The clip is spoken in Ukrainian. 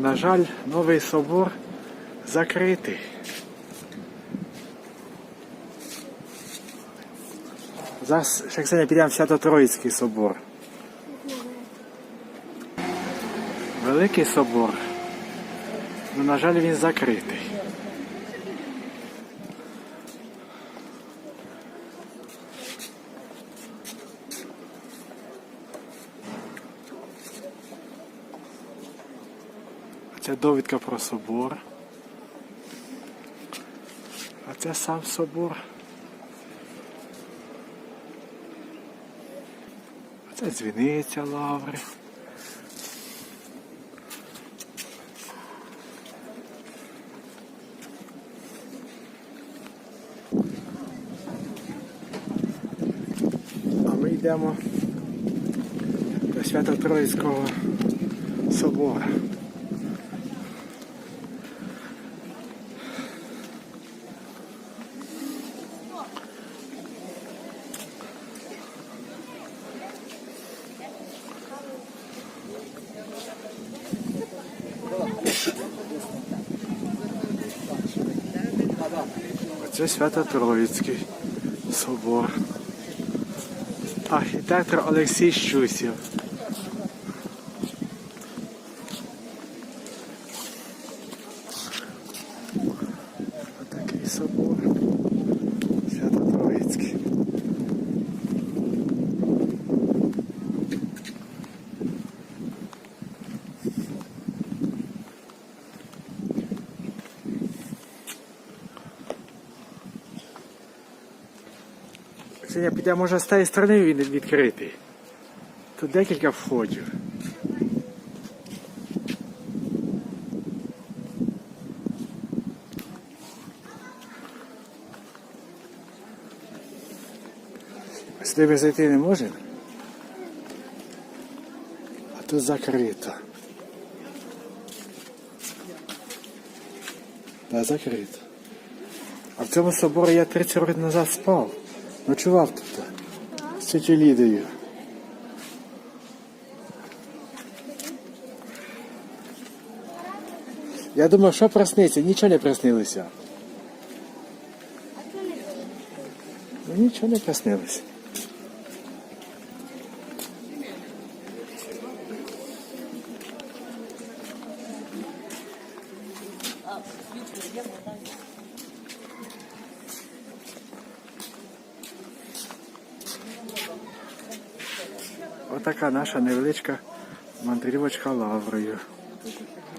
на жаль, новий собор закритий. Зараз Шексеня підемо в Свято-Троїцький собор. Великий собор. Ну, на жаль, він закритий. Це довідка про собор. А це сам собор. А це дзвіниця лаври. А ми йдемо до Свято-Троїцького собора. Оце Свято-Троїцький собор. Архітектор Олексій Щусів. Отакий собор. Свято-Троїцький. Сьогодні піде, може, з тієї сторони він відкритий. Тут декілька входів. Сюди ми зайти не можемо. А тут закрито. Да, закрито. А в цьому соборі я 30 років назад спав. Ночував тут. З тетю Лідою. Я думав, що проснеться, нічого не проснилося. Ну нічого не проснилося. Отака наша невеличка мандрівочка лаврою.